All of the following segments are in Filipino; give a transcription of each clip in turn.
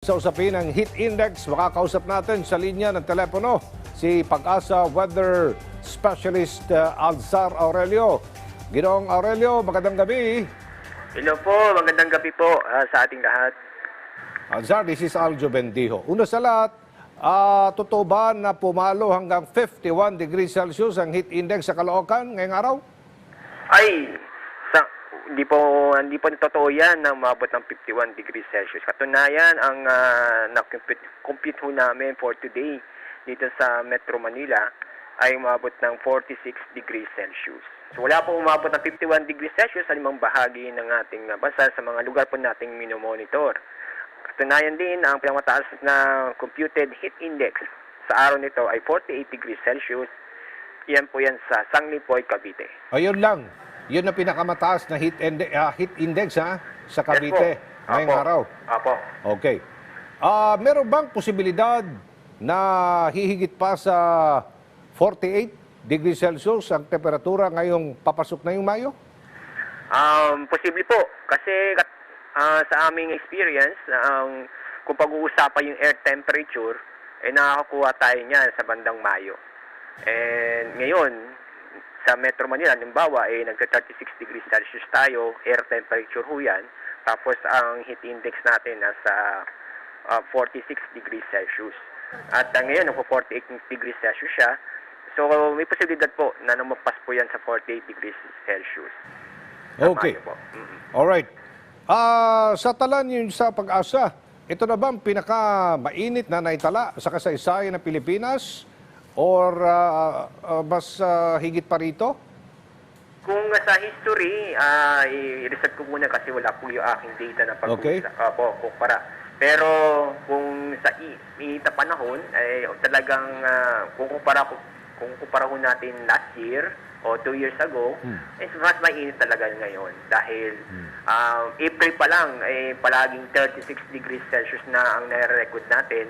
Sa usapin ng heat index, makakausap natin sa linya ng telepono si Pag-asa Weather Specialist uh, Alzar Aurelio. Ginoong Aurelio, magandang gabi. Hello po, magandang gabi po ah, sa ating lahat. Alzar, this is Aljo Bendijo. Una sa lahat, ah, totoo ba na pumalo hanggang 51 degrees Celsius ang heat index sa Caloocan ngayong araw? Ay, hindi po hindi po totoo yan na umabot ng 51 degrees Celsius. Katunayan, ang uh, na-compute compute namin for today dito sa Metro Manila ay umabot ng 46 degrees Celsius. So wala po umabot ng 51 degrees Celsius sa limang bahagi ng ating uh, bansa sa mga lugar po nating minomonitor. Katunayan din, ang pinamataas na computed heat index sa araw nito ay 48 degrees Celsius. Yan po yan sa Sanglipoy, Cavite. Ayun lang. Yun ang pinakamataas na heat, inde- ah, heat index ha, sa Cavite Yes po. ngayong Apo. araw. Apo. Okay. Ah, meron bang posibilidad na hihigit pa sa 48 degrees Celsius ang temperatura ngayong papasok na yung Mayo? Um, posible po. Kasi ah, sa aming experience, ang kung pag-uusapan yung air temperature, eh nakakakuha tayo niyan sa bandang Mayo. And ngayon, sa Metro Manila, halimbawa, eh, nagka-36 degrees Celsius tayo, air temperature ho yan. Tapos ang heat index natin nasa ah, 46 degrees Celsius. At ah, ngayon, nagpo-48 degrees Celsius siya. So, may posibilidad po na lumagpas po yan sa 48 degrees Celsius. Okay. Mm-mm. Alright. Ah, sa talan yun sa pag-asa, ito na ba ang pinaka-mainit na naitala sa kasaysayan ng Pilipinas? Or ah, ah, mas ah, higit pa rito? Kung sa history, ah, i-reset ko muna kasi wala po yung aking data na pag Okay. Opo, kumpara. Pero kung sa i- init na panahon, ay talagang ah, kung kumpara ko kung kumpara ko natin last year o two years ago, Hmm. is mas mainit talaga ngayon dahil ah, April pa lang ay palaging 36 degrees Celsius na ang nare-record natin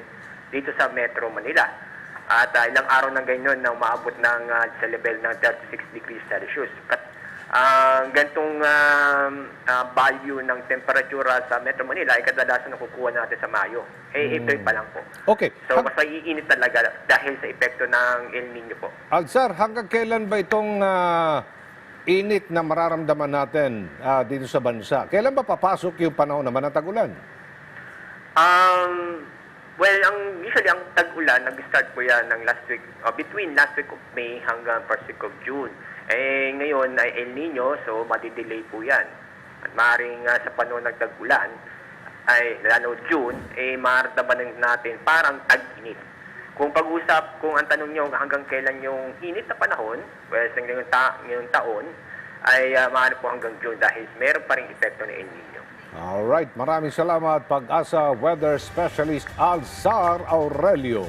dito sa Metro Manila. At ah, ilang araw na ganyan na umaabot ng ah, sa level ng 36 degrees Celsius. At ah, gantong ah, ah, value ng temperatura sa Metro Manila ay kadalasan nakukuha natin sa Mayo. Eh, April pa lang po. Okay. So, mas maiinit talaga dahil sa epekto ng El Nino po. Alzar, hanggang kailan ba itong ah, init na mararamdaman natin ah, dito sa bansa? Kailan ba papasok yung panahon naman ng tagulan? Um, well, ang usually ang tag-ulan, nag-start po yan ng last week, uh, between last week of May hanggang first week of June. Eh, ngayon ay El Nino, so madidelay po yan. At maaaring uh, sa panahon ng tag-ulan, ay lalo June, eh maramdaman natin parang tag-init. Kung pag-usap, kung ang tanong nyo hanggang kailan yung init na panahon, well, sa ngayong, ta- ngayong taon, ay uh, maaari po hanggang June dahil meron pa rin epekto ng El Nino. Alright, maraming salamat Pag-asa Weather Specialist Alzar Aurelio.